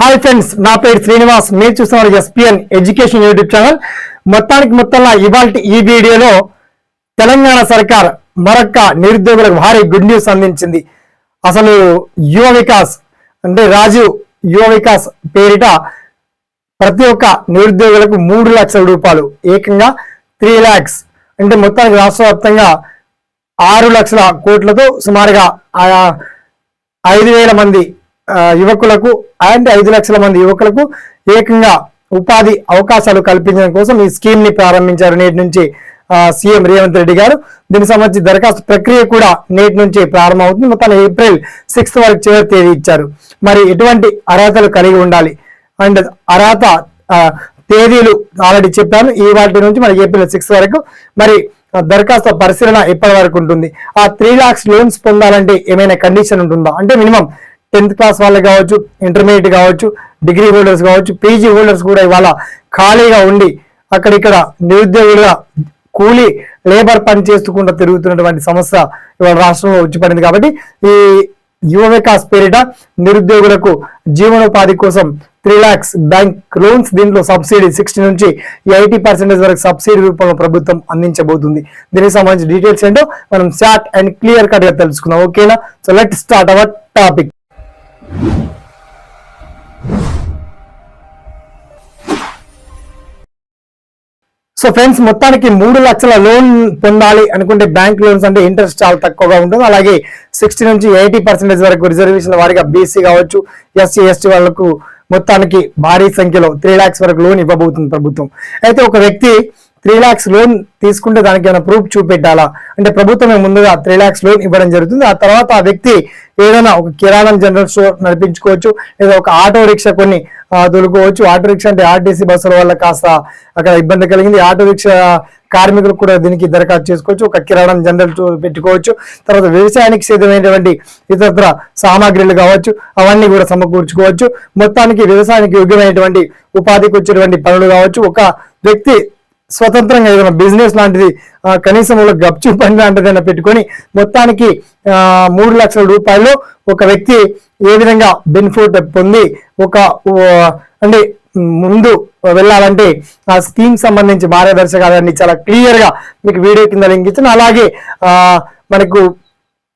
Hi friends నా పేరు శ్రీనివాస్. మీరు చూస్తున్నారు ఎస్పిఎన్ ఎడ్యుకేషన్ యూట్యూబ్ ఛానల్. మొత్తానికి మొత్తంలో ఇవాళ ఈ వీడియోలో తెలంగాణ సర్కార్ మరొక్క నిరుద్యోగులకు భారీ గుడ్ న్యూస్ అందించింది. అసలు యువ వికాస్ అంటే రాజు యువ వికాస్ పేరిట ప్రతి ఒక్క నిరుద్యోగులకు మూడు లక్షల రూపాయలు ఏకంగా త్రీ ల్యాక్స్ అంటే మొత్తానికి రాష్ట్ర వ్యాప్తంగా ఆరు లక్షల కోట్లతో సుమారుగా ఐదు వేల మంది యువకులకు అండ్ ఐదు లక్షల మంది యువకులకు ఏకంగా ఉపాధి అవకాశాలు కల్పించడం కోసం ఈ స్కీమ్ని ప్రారంభించారు నేటి నుంచి సీఎం రేవంత్ రెడ్డి గారు. దీనికి సంబంధించి దరఖాస్తు ప్రక్రియ కూడా నేటి నుంచి ప్రారంభమవుతుంది. మొత్తం ఏప్రిల్ సిక్స్త్ వరకు చివరి తేదీ ఇచ్చారు. మరి ఎటువంటి అర్హతలు కలిగి ఉండాలి? అండ్ అర్హత తేదీలు ఆల్రెడీ చెప్పాను. ఈ వాటి నుంచి మరి ఏప్రిల్ సిక్స్ వరకు మరి దరఖాస్తు పరిశీలన ఎప్పటి వరకు ఉంటుంది? ఆ త్రీ లాక్స్ లోన్స్ పొందాలంటే ఏమైనా కండిషన్ ఉంటుందా? అంటే మినిమం టెన్త్ క్లాస్ వాళ్ళకి కావచ్చు ఇంటర్మీడియట్ కావచ్చు డిగ్రీ హోల్డర్స్ కావచ్చు పీజీ హోల్డర్స్ కూడా ఇవాళ ఖాళీగా ఉండి అక్కడిక్కడ నిరుద్యోగులుగా కూలీ లేబర్ పని చేసుకుండా తిరుగుతున్నటువంటి సమస్య ఇవాళ రాష్ట్రంలో వచ్చి పడింది కాబట్టి ఈ యువ వికాస్ పేరిట నిరుద్యోగులకు జీవనోపాధి కోసం త్రీ లాక్స్ బ్యాంక్ లోన్స్ దీంట్లో సబ్సిడీ సిక్స్టీ నుంచి ఎయిటీ పర్సెంటేజ్ వరకు సబ్సిడీ రూపంలో ప్రభుత్వం అందించబోతుంది. దీనికి సంబంధించిన డీటెయిల్స్ ఏంటో మనం షార్ట్ అండ్ క్లియర్ కట్గా తెలుసుకుందాం. ఓకేనా? So let start our topic so friends మొత్తానికి మూడు లక్షల లోన్ పొందాలి అనుకుంటే బ్యాంక్ లోన్స్ అంటే ఇంట్రెస్ట్ చాలా తక్కువగా ఉంటుంది. అలాగే సిక్స్టీ నుంచి ఎయిటీ పర్సెంటేజ్ వరకు రిజర్వేషన్ వారిగా బీసీ కావచ్చు ఎస్సీ ఎస్టీ వాళ్ళకు మొత్తానికి భారీ సంఖ్యలో త్రీ ల్యాక్స్ వరకు లోన్ ఇవ్వబోతుంది ప్రభుత్వం. అయితే ఒక వ్యక్తి త్రీ ల్యాక్స్ లోన్ తీసుకుంటే దానికి ఏమైనా ప్రూఫ్ చూపెట్టాలా? అంటే ప్రభుత్వమే ముందుగా త్రీ ల్యాక్స్ లోన్ ఇవ్వడం జరుగుతుంది. ఆ తర్వాత ఆ వ్యక్తి ఏదైనా ఒక కిరాణం జనరల్ స్టోర్ నడిపించుకోవచ్చు లేదా ఒక ఆటో రిక్షా కొన్ని దొరుకోవచ్చు ఆటో రిక్షా అంటే ఆర్టీసీ బస్సుల వల్ల కాస్త అక్కడ ఇబ్బంది కలిగింది. ఆటో రిక్షా కార్మికులు కూడా దీనికి దరఖాస్తు చేసుకోవచ్చు. ఒక కిరాణం జనరల్ స్టోర్ పెట్టుకోవచ్చు. తర్వాత వ్యవసాయానికి సిద్ధమైనటువంటి ఇతరత్ర సామాగ్రిలు కావచ్చు అవన్నీ కూడా సమకూర్చుకోవచ్చు. మొత్తానికి వ్యవసాయానికి యోగ్యమైనటువంటి ఉపాధికి వచ్చేటువంటి పనులు కావచ్చు. ఒక వ్యక్తి స్వతంత్రంగా ఏదైనా బిజినెస్ లాంటిది కనీసం ఒక గప్చు పని లాంటిదైనా పెట్టుకొని మొత్తానికి మూడు లక్షల రూపాయలు ఒక వ్యక్తి ఏ విధంగా బెనిఫిట్ పొంది ఒక అంటే ముందు వెళ్ళాలంటే ఆ స్కీమ్ సంబంధించి మార్గదర్శకాలన్నీ చాలా క్లియర్గా మీకు వీడియో కింద లింక్ ఇచ్చిన. అలాగే ఆ, మనకు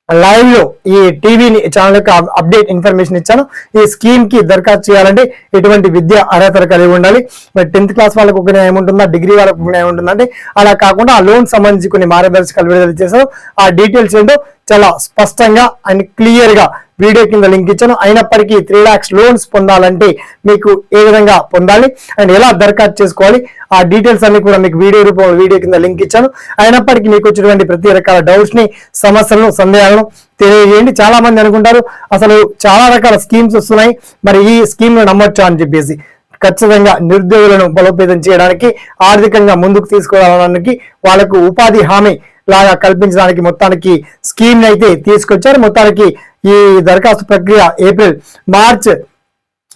లైవ్లో ఈ టీవీ ఛానల్ యొక్క అప్డేట్ ఇన్ఫర్మేషన్ ఇచ్చాను. ఈ స్కీమ్కి దరఖాస్తు చేయాలంటే ఎటువంటి విద్య అర్హతలు కలిగి ఉండాలి? మరి టెన్త్ క్లాస్ వాళ్ళకు ఒక న్యాయం ఉంటుందా? డిగ్రీ వాళ్ళకు ఒక న్యాయం ఉంటుందా? అంటే అలా కాకుండా ఆ లోన్ సంబంధించి కొన్ని మార్గదర్శకాలు విడుదల చేశారు ఆ డీటెయిల్స్ ఏంటో చాలా స్పష్టంగా అండ్ క్లియర్గా వీడియో కింద లింక్ ఇచ్చాను. అయినప్పటికీ త్రీ ల్యాక్స్ లోన్స్ పొందాలంటే మీకు ఏ విధంగా పొందాలి? అండ్ ఎలా దరఖాస్తు చేసుకోవాలి? ఆ డీటెయిల్స్ అన్ని కూడా మీకు వీడియో రూపంలో వీడియో కింద లింక్ ఇచ్చాను. అయినప్పటికీ మీకు వచ్చినటువంటి ప్రతి రకాల డౌట్స్ని సమస్యలను సందేహాలను తెలియజేయండి. చాలా మంది అనుకుంటారు అసలు చాలా రకాల స్కీమ్స్ వస్తున్నాయి. మరి ఈ స్కీమ్ను నమ్మొచ్చా అని చెప్పేసి. ఖచ్చితంగా నిరుద్యోగులను బలోపేతం చేయడానికి ఆర్థికంగా ముందుకు తీసుకురావడానికి వాళ్ళకు ఉపాధి హామీ లాగా కల్పించడానికి మొత్తానికి స్కీమ్ అయితే తీసుకొచ్చారు. మొత్తానికి ఈ దరఖాస్తు ప్రక్రియ ఏప్రిల్ మార్చ్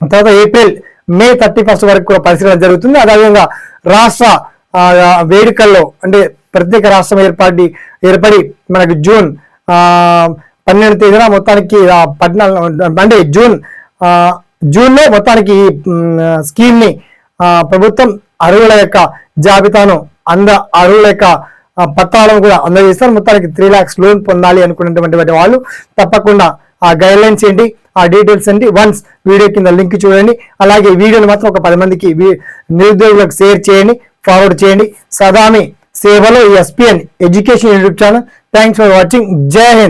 తర్వాత ఏప్రిల్ మే థర్టీ ఫస్ట్ వరకు కూడా పరిశీలన జరుగుతుంది. అదేవిధంగా రాష్ట్ర వేడుకల్లో అంటే ప్రత్యేక రాష్ట్రం ఏర్పడి ఏర్పడి మనకి జూన్ పన్నెండు తేదీన మొత్తానికి పద్నాలుగు అంటే జూన్ జూన్లో మొత్తానికి ఈ స్కీమ్ని ప్రభుత్వం అర్హుల యొక్క జాబితాను అంద అర్హుల యొక్క ఆ, కూడా అందజేస్తారు. మొత్తానికి త్రీ లాక్స్ లోన్ పొందాలి అనుకున్నటువంటి వాళ్ళు తప్పకుండా ఆ గైడ్ లైన్స్ ఏంటి ఆ డీటెయిల్స్ ఏంటి వన్స్ వీడియో కింద లింక్ చూడండి. అలాగే వీడియోని మాత్రం ఒక పది మందికి నిరుద్యోగులకు షేర్ చేయండి ఫార్వర్డ్ చేయండి. సదామి సేవలో SPN education YouTube channel thanks for watching Jai Hind